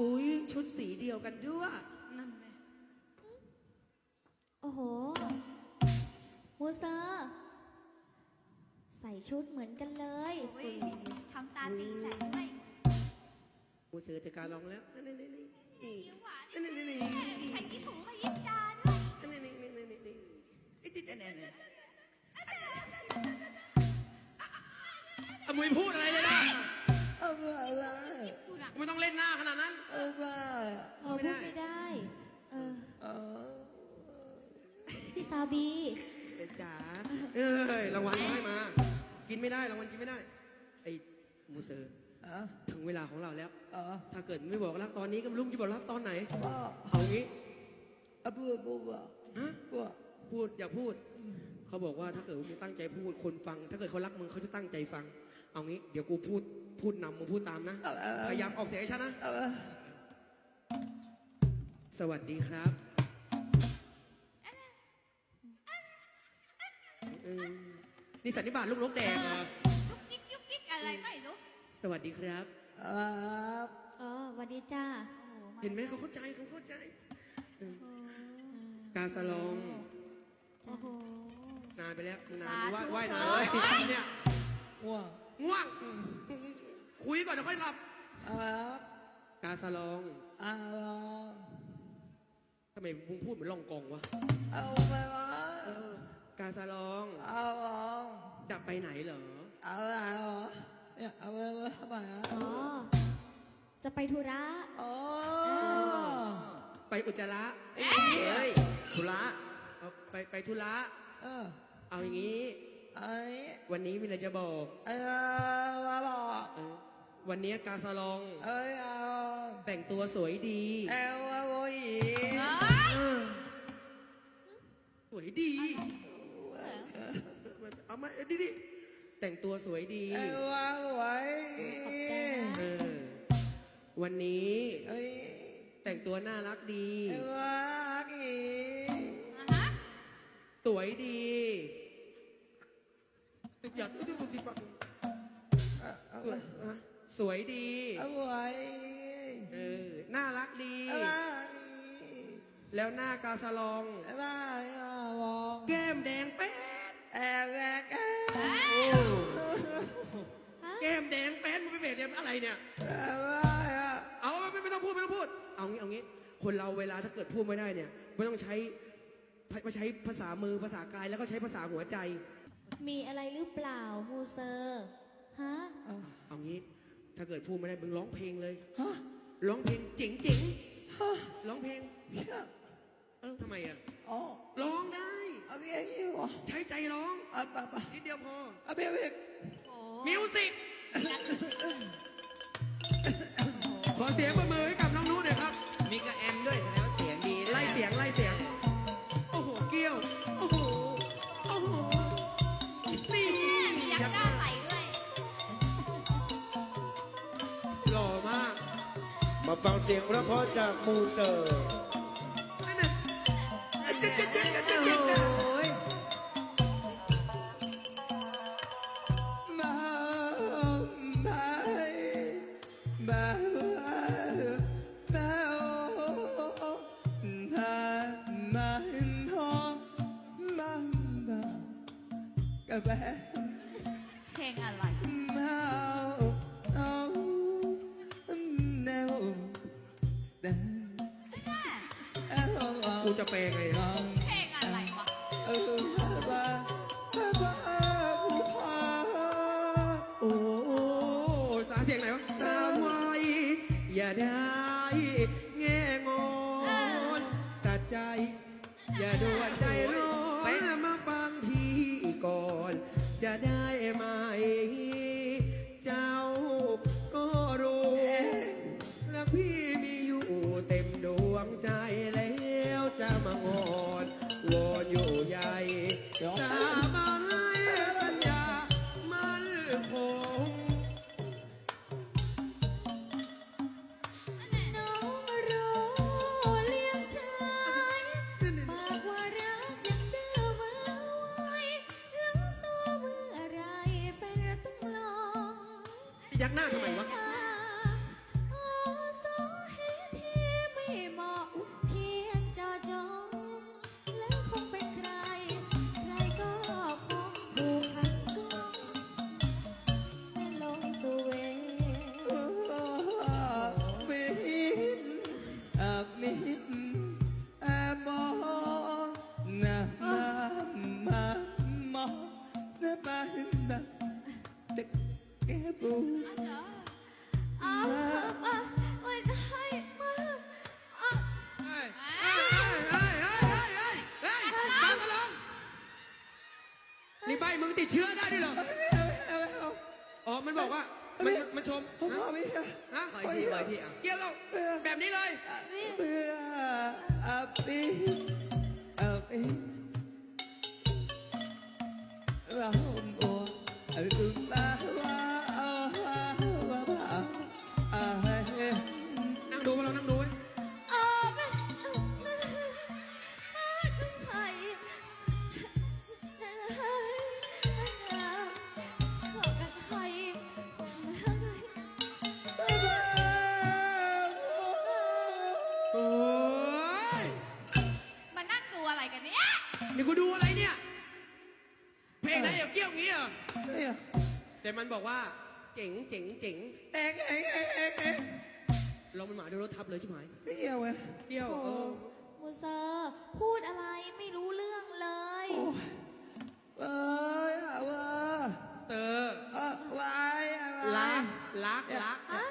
อุ้ยชุดสีเดียวกันด้วยนั่นไงโอ้โหมูเซอร์ใส่ชุดเหมือนกันเลย โอ้ยทำตาตีแสงด้วยมูเสือจะการร้องแล้วนี่นี่นี่นี่ยิ้มหวานนี่นี่นี่ใครยิ้มถูใครยิ้มตาด้วยนี่นี่นี่นี่นี่นี่ไอ้ที่จะเนี่ยเนี่ย มึงพูดอะไรเลยล่ะเอาไปเอาไปกูน่ะไม่ต้องเล่นหน้าขนาดนั้น เอาไปเออไม่พูได้ดไม่ได้ เออ เออพี่ซาบี เด็กจ๋าเอ้ยรางวัลเขาให้มา กินไม่ได้รางวัลกินไม่ได้ไอ้มูเซอร์อะถึงเวลาของเราแล้วอะถ้าเกิดไม่บอกรักตอนนี้ก็ไม่รู้จะบอกรักตอนไหนพ่อเอางี้เอาพูดพูดว่าฮะพูดพูดอย่าพูด เขาบอกว่าถ้าเกิดมึงตั้งใจพูดคนฟัง ถ้าเกิดเขารักมึงเขาจะตั้งใจฟัง เอางี้เดี๋ยวกูพูดพูดนำมึงพูดตามนะ พยายามออกเสียงให้ชัดนะเอาไปสวัสดีครับเออนี่สันนิบาตลูกนกแดงเหรอยุกยิกยุกยิกอะไรไม่รู้สวัสดีครับครับอ๋อหวันดีจ้าเห็นไหมเขาเข้าใจเขาเข้าใจเออกาสลองโอ้โห นานไปแล้วนานสาธุว่ายว่ายนานเถเลอะยเนี่ยง่วง ง่วง คุยก่อนเดี๋ยวค่อยหลับครับกาสลองเอาทำไมมึงพูดเหมือนลองกองวะเอาไปวะเออกาสลองเอาเอาจะไปไหนเหรอเอาอะไรเหรอเนี่ยเอาไปเอาไปอะอ๋อ จะไปธุระอ๋อไปอุจจาระเอ้ยธุระเอาไปไปธุระเออเอาอย่างนี้ ไอ้วันนี้มีอะไรจะบอกไอ้มาบอกเออวันนี้กาสลองเอ้ยเอาแต่งตัวสวยดี เอวโอ้ยเฮ้ยสวยดี เอามาดิดิแต่งตัวสวยดี เอวไว้เออ วันนี้เอ้ยแต่งตัวน่ารักดี เอวอีอะฮะสวยดีติด สวยดีเอาไว้เออน่ารักดีอะไรแล้วหน้ากาสลองอะไรบอกแก้มแดงแป๊ดแอบแอบแอบฮะแก้มแดงแป๊ดมึงไปเบียดเดียมอะไรเนี่ยอะไรอะเอาไม่ไม่ต้องพูดไม่ต้องพูด เอางี้เอางี้ คนเราเวลาถ้าเกิดพูดไม่ได้เนี่ยไม่ต้องใช้ไม่ใช้ภาษามือภาษากายแล้วก็ใช้ภาษาหัวใจ มีอะไรหรือเปล่ามูเซอร์ฮะ เอางี้ ถ้าเกิดพูดไม่ได้มึงร้องเพลงเลย ฮะร้องเพลงเจ๋งเจ๋งฮะๆร้องเพลง เนี่ยเออทำไมอะ อ๋อร้องได้ เอาไปอย่างนี้วะใช้ใจร้อง เอาไปไปนิดเดียวพอ เอาไปไปโอ้มิวสิกขอเสียงประมือให้กับน้องนุ้หน่อยครับ มีกระแอมด้วย ฟังเสียงเพราะๆจากมูเตอร์ กูจะแปลไงอะเพลงอะไรวะ เออ ยักหน้าทำไมวะนอามิดอานะมมันดา นลงนี่ใบมึงติดเชื้อได้ด้วยเหรอ อ๋อ มันบอกว่า มันมันชมผมฮะบอกไม่ใช่ฮะขออีกทีขออีกทีอะเกี่ยวเราแบบนี้เลยเพื่ออามิ นี่กูดูอะไรเนี่ย เพลงไหนอย่าเกี่ยวงี้เหรอเนี่ยแต่มันบอกว่าเจ๋งเจ๋งเจ๋งเอ็งเอ็งเอ็งเอ็งเอ็งเรามันหมาดูรถทับเลยใช่ไหมไม่เกี่ยวเว้ยเกี่ยวโอ้เออมูเซอร์พูดอะไรไม่รู้เรื่องเลย เอ้ยอะว่าเตอร์เออวายอะวารัยกรักรักฮะ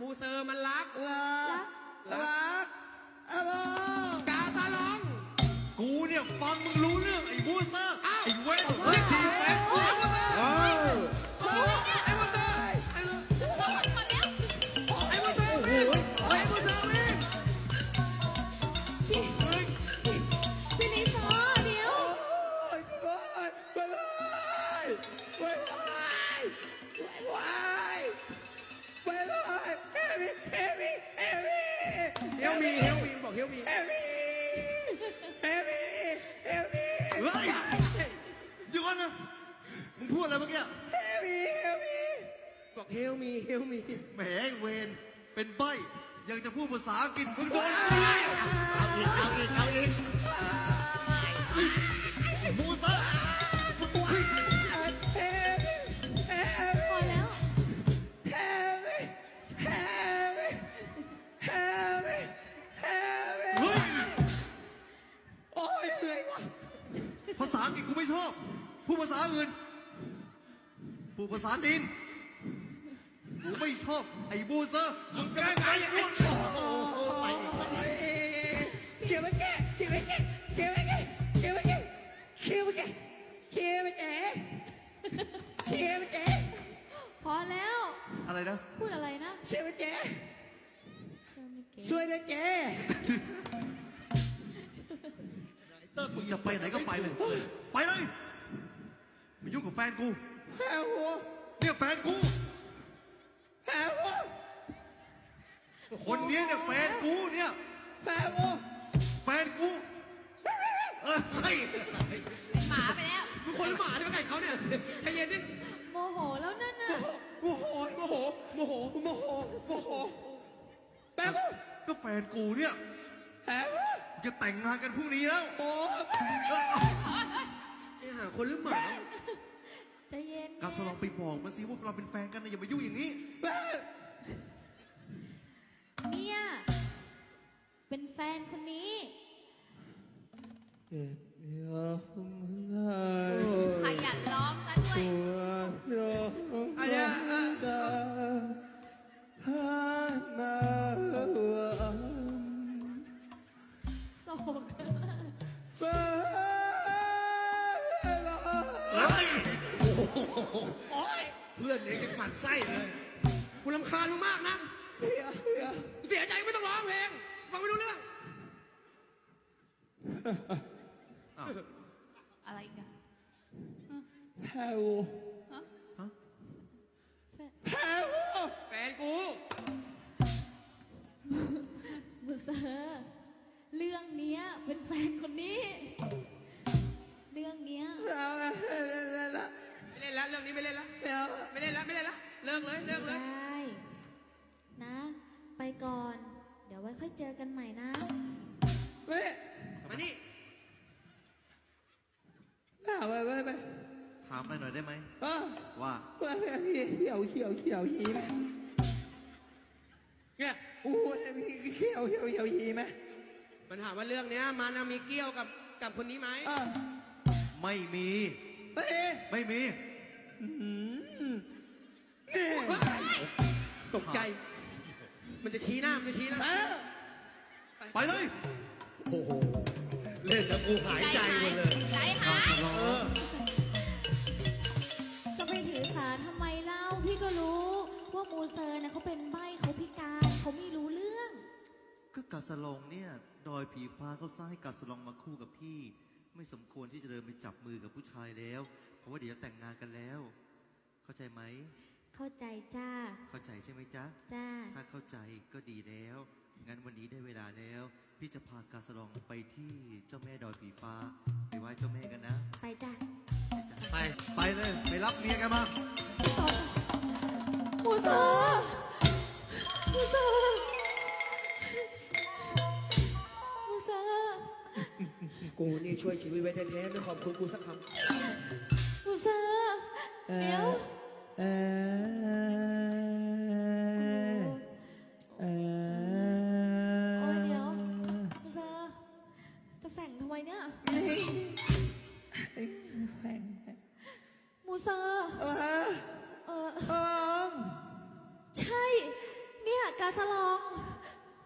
มูเซอร์มันรัก รักรักอะบอกาตาลองกูเนี่ย ฟังมึงรู้เรื่องไอ้บูเซอร์ไอ้เวนไอ้ทีแฟนไอ้วอนเดอร์ไอ้วอนเดอร์ไอ้วอนเดอร์ไอ้วอนเดอร์วิ่งไอ้วอนเดอร์วิ่งพี่ลิซ่าเดี๋ยวเฮลมีเฮลมีบอกเฮลมี พูดอะไรเมื่อกี้เฮมี่เฮมี่บอกเฮลมีเฮลมีแหมไอ้เวนเป็นใบยังจะพูดภาษาอังกฤษมึงโดนเอาอีกเอาอีกเอาอีก ภาษาจีนกูไม่ชอบไอ้บูเซอร์มึงแกล้งไอ้พูดเชื่อไหมแกเชื่อไหมแกเชื่อไหมแกเชื่อไหมแกเชื่อไหมแกเชื่อไหมแกเชื่อไหมแกพอแล้ว อะไรนะ พูดอะไรนะเชื่อไหมแกช่วยด้วยแกเติ้ลมึงจะไปไหนก็ไปเลย ไปเลยไม่ยุ่งกับแฟนกู แพ้หัวเนี่ยแฟนกูแพ้หัวคนเนี้ยเนี่ยแฟนกูเนี่ยแพ้หัวแฟนกูเอ้ยเฮ้ยเป็นหมาไปแล้ว มึงคนหรือหมาจะมาไก่เขาเนี่ยใจเย็นดิโมโหแล้วนั่นน่ะโมโหโมโหโมโหโมโหโมโหแพ้หัวก็แฟนกูเนี่ยแพ้หัวจะแต่งงานกันพรุ่งนี้แล้วโอ้ไอ้หาคนหรือหมา ใจเย็นกาสลองไปบอกมาสิว่าเราเป็นแฟนกันนะอย่ามายุ่งอย่างนี้แพ้เนี่ย เป็นแฟนคนนี้เจ็บยอมำคาญมึงมากนะ เฮียเฮียเสียใจไม่ต้องร้องเพลง ฟังไม่รู้เรื่อง อะไรกันแพ้วัวแพ้วัวแฟนกูมูเซอร์เรื่องเนี้ยเป็นแฟนคนนี้ เรื่องเนี้ยไม่เอาไม่เล่นแล้วไม่เล่นแล้วเรื่องนี้ไม่เล่นแล้วไม่เอาไม่เล่นแล้วไม่เล่นแล้วเลิกกเลยเลิกเลย ได้นะไป ก่อน เดี๋ยวไว้ค่อยเจอกันใหม่นะ เว้ยมานี่เอาไปไปไปถามอะไรหน่อยได้ไหมอะว่าว่าพี่เขียวเขียวเขียวหีไหมเนี่ยอู้เขียวเขียวเขียวหีไหมมันถามว่าเรื่องเนี้ยมันน่ะมีเกี่ยวกับกับคนนี้ไหมอะไม่มี เฮ้ยไม่มีนี่ ตกใจ มันจะชี้หน้า มันจะชี้หน้าอะไปเลย โอ้โห เล่นแล้วกูหายใจหมดเลยใจหายจะไปถือสาทำไมเล่า พี่ก็รู้ว่ามูเซอร์นะเขาเป็นใบ้เขาพิการเขาไม่รู้เรื่อง ก็กาสลองเนี่ยดอยผีฟ้าเขาสร้างให้กาสลองมาคู่กับพี่ ไม่สมควรที่จะเดินไปจับมือกับผู้ชายแล้ว เพราะว่าเดี๋ยวจะแต่งงานกันแล้ว เข้าใจไหม เข้าใจจ้า เข้าใจใช่ไหมจ๊ะ จ้า ถ้าเข้าใจก็ดีแล้ว งั้นวันนี้ได้เวลาแล้ว พี่จะพากาสลองไปที่เจ้าแม่ดอยผีฟ้า ไปไหว้เจ้าแม่กันนะ ไปจ้าไปไปเลย ไปรับเมียกันมามูเซอร์มูเซอร์มูเซอร์กูนี่ช่วยชีวิตไว้แท้ๆไม่ขอบคุณกูสักคมูเซอร์เดี๋ยว เออเอโอ้ยเดี๋ยวมูเซอร์จะแฝงทำไมเนี่ยแฟนมูเซอร์เออเออทองใช่ เนี่ยกาสลอง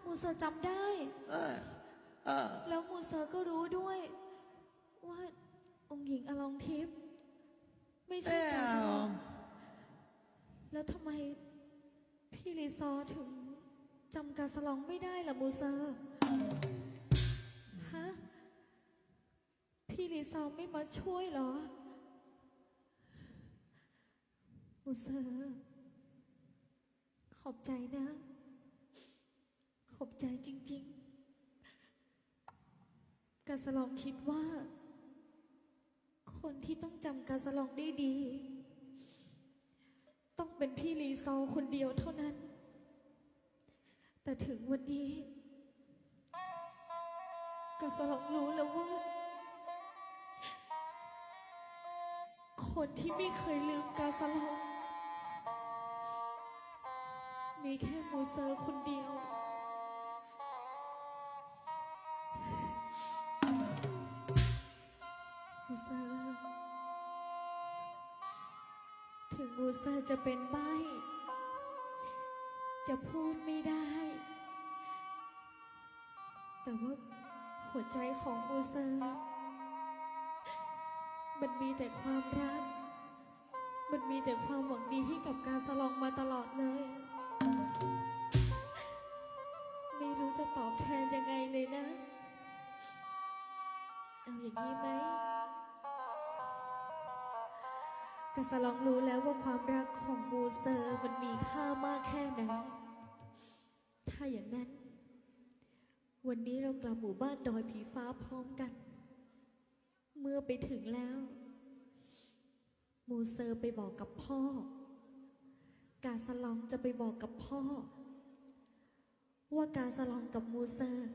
มูเซอร์จำได้ เออเออแล้วมูเซอร์ก็รู้ด้วย ว่าองค์หญิงอลองทิพย์ไม่ใช่ไม่กาเอาสลอง แล้วทำไมพี่รีซอถึงจำกาสลองไม่ได้ล่ะมูเซอร์ฮะพี่รีซอไม่มาช่วยเหรอ มูเซอร์ขอบใจนะ ขอบใจจริง ๆ กาสลองคิดว่า คนที่ต้องจำกาสลองได้ดี เป็นพี่ลีซอคนเดียวเท่านั้น แต่ถึงวันนี้กาสลองรู้แล้วว่า คนที่ไม่เคยลืมกาสลองมีแค่มูเซอร์คนเดียวมูเซอร์ มูซอร์จะเป็นใบจะพูดไม่ได้ แต่ว่าหัวใจของมูเซอร์ มันมีแต่ความรัก มันมีแต่ความหวังดีให้กับการสลองมาตลอดเลย ไม่รู้จะตอบแทนยังไงเลยนะ เอาอย่างนี้ไหม กาสลองรู้แล้วว่าความรักของมูเซอร์มันมีค่ามากแค่ไหน ถ้าอย่างนั้น วันนี้เรากลับหมู่บ้านดอยผีฟ้าพร้อมกัน เมื่อไปถึงแล้ว มูเซอร์ไปบอกกับพ่อ กาสลองจะไปบอกกับพ่อ ว่ากาสลองกับมูเซอร์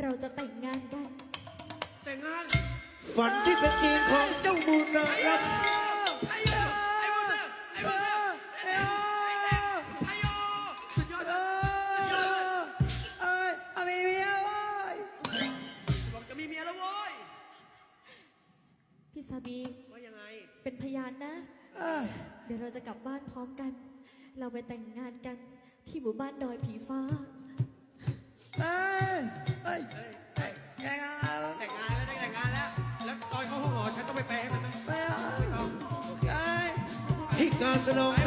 เราจะแต่งงานกันำแต่งงาน ฝันที่เป็นจริงของเจ้ามูเซอร์ครับไอ้โยไอ้โมเตอร์ไอ้โมเตอร์ไอ้แดงไอ้โยสุดยอดเอเลยอเอ้ยเอามีเมียเว้ยบอกจะมีเมียแล้วโว้ยพี่ซาบีว่ายังไง เป็นพยานนะเออเดี๋ยวเราจะกลับบ้านพร้อมกัน เราไปแต่งงานกันที่หมู่บ้านดอยผีฟ้า เอ้ยเอ้ย อ